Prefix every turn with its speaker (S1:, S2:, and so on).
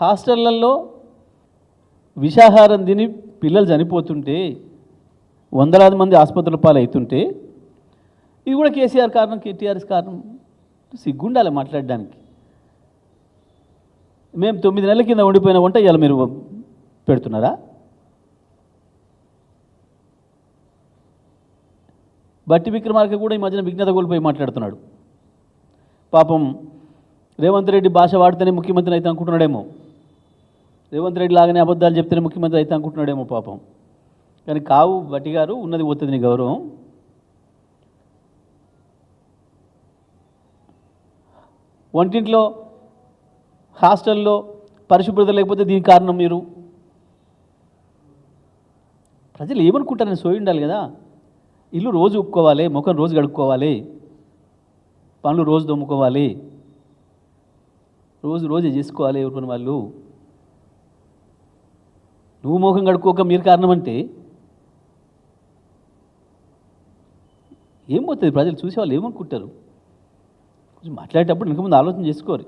S1: హాస్టళ్ళలో విషాహారం తిని పిల్లలు చనిపోతుంటే వందలాది మంది ఆసుపత్రుల పాలు అవుతుంటే ఇది కూడా కేసీఆర్ కారణం కేటీఆర్ఎస్ కారణం సిగ్గుండాలి మాట్లాడడానికి. మేము తొమ్మిది నెలల కింద ఉండిపోయిన వంట ఇలా మీరు పెడుతున్నారా? బట్టి విక్రమార్క కూడా ఈ మధ్యన విజ్ఞత కోల్పోయి మాట్లాడుతున్నాడు. పాపం రేవంత్ రెడ్డి భాష వాడితేనే ముఖ్యమంత్రి అయితే అనుకుంటున్నాడేమో. రేవంత్ రెడ్డి లాగానే అబద్ధాలు చెప్తేనే ముఖ్యమంత్రి అయితే అనుకుంటున్నాడేమో పాపం. కానీ కావు బట్టి గారు ఉన్నది పోతుంది నీ గౌరవం. వంటింట్లో హాస్టల్లో పరిశుభ్రత లేకపోతే దీనికి కారణం మీరు? ప్రజలు ఏమనుకుంటారని సోయి ఉండాలి కదా. ఇల్లు రోజు ఉప్పుకోవాలి ముఖం రోజు గడుక్కోవాలి పనులు రోజు దొమ్ముకోవాలి రోజు రోజు చేసుకోవాలి ఎవరి పని వాళ్ళు? నువ్వు మోహం కడుక్కోక మీరు కారణం అంటే ఏం పోతుంది? ప్రజలు చూసేవాళ్ళు ఏమనుకుంటారు? కొంచెం మాట్లాడేటప్పుడు ఇంక ముందు ఆలోచన చేసుకోరు